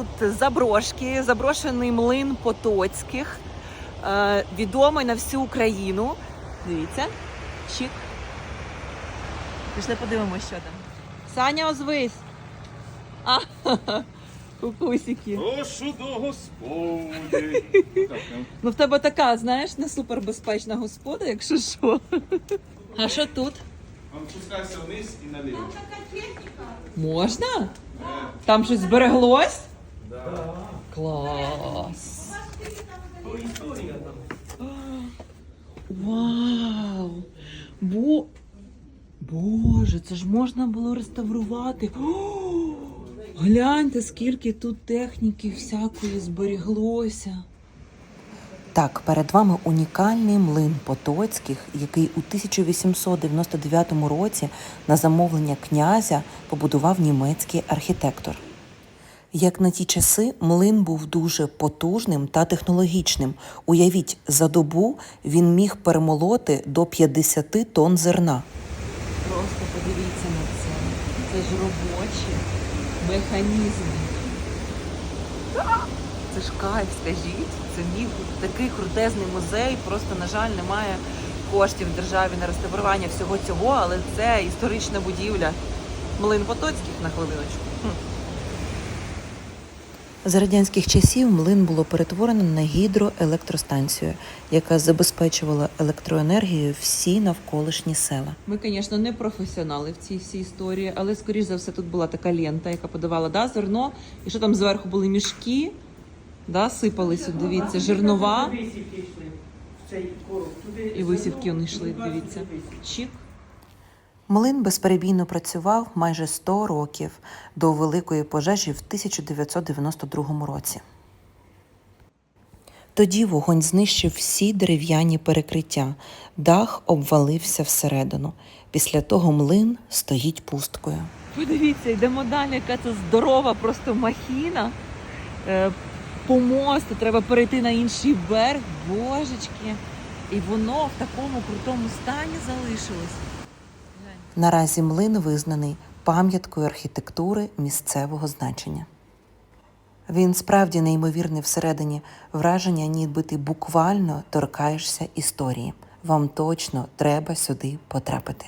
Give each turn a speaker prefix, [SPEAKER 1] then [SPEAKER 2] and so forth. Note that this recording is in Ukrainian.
[SPEAKER 1] тут заброшки, заброшений млин Потоцьких, е, відомий на всю Україну. Дивіться, чик. Пішли подивимося, що там. Саня, озвись. А, кукусики.
[SPEAKER 2] Прошу до господи. Ну,
[SPEAKER 1] Ну в тебе така, знаєш, не супербезпечна господа, якщо що. А що тут?
[SPEAKER 2] Вам спускайся вниз і наліво.
[SPEAKER 1] Можна? Там щось збереглось? Клас. Вау! Бо... Боже, це ж можна було реставрувати. О, гляньте, скільки тут техніки всякої зберіглося.
[SPEAKER 3] Так, перед вами унікальний млин Потоцьких, який у 1899 році на замовлення князя побудував німецький архітектор. Як на ті часи, млин був дуже потужним та технологічним. Уявіть, за добу він міг перемолоти до 50 тонн зерна.
[SPEAKER 1] Просто подивіться на це. Це ж робочі механізми. Це ж кайф, скажіть. Це міг такий крутезний музей. Просто, на жаль, немає коштів в державі на реставрування всього цього, але це історична будівля. Млин Потоцьких на хвилиночку.
[SPEAKER 3] За радянських часів млин було перетворено на гідроелектростанцію, яка забезпечувала електроенергією всі навколишні села.
[SPEAKER 1] Ми, звісно, не професіонали в цій всій історії, але скоріш за все тут була така лента, яка подавала да, зерно, і що там зверху були мішки, да, сипалися, дивіться, жернова.
[SPEAKER 4] Висівки йшли в цей короб. Туди
[SPEAKER 1] І висівки вони йшли, дивіться. Чік.
[SPEAKER 3] Млин безперебійно працював майже 100 років до великої пожежі в 1992 році. Тоді вогонь знищив всі дерев'яні перекриття, дах обвалився всередину. Після того млин стоїть пусткою.
[SPEAKER 1] Подивіться, йдемо далі, яка це здорова просто махіна. Е, По мосту треба перейти на інший берег, божечки. І воно в такому крутому стані залишилось.
[SPEAKER 3] Наразі млин визнаний пам'яткою архітектури місцевого значення. Він справді неймовірний всередині враження, ніби ти буквально торкаєшся історії. Вам точно треба сюди потрапити.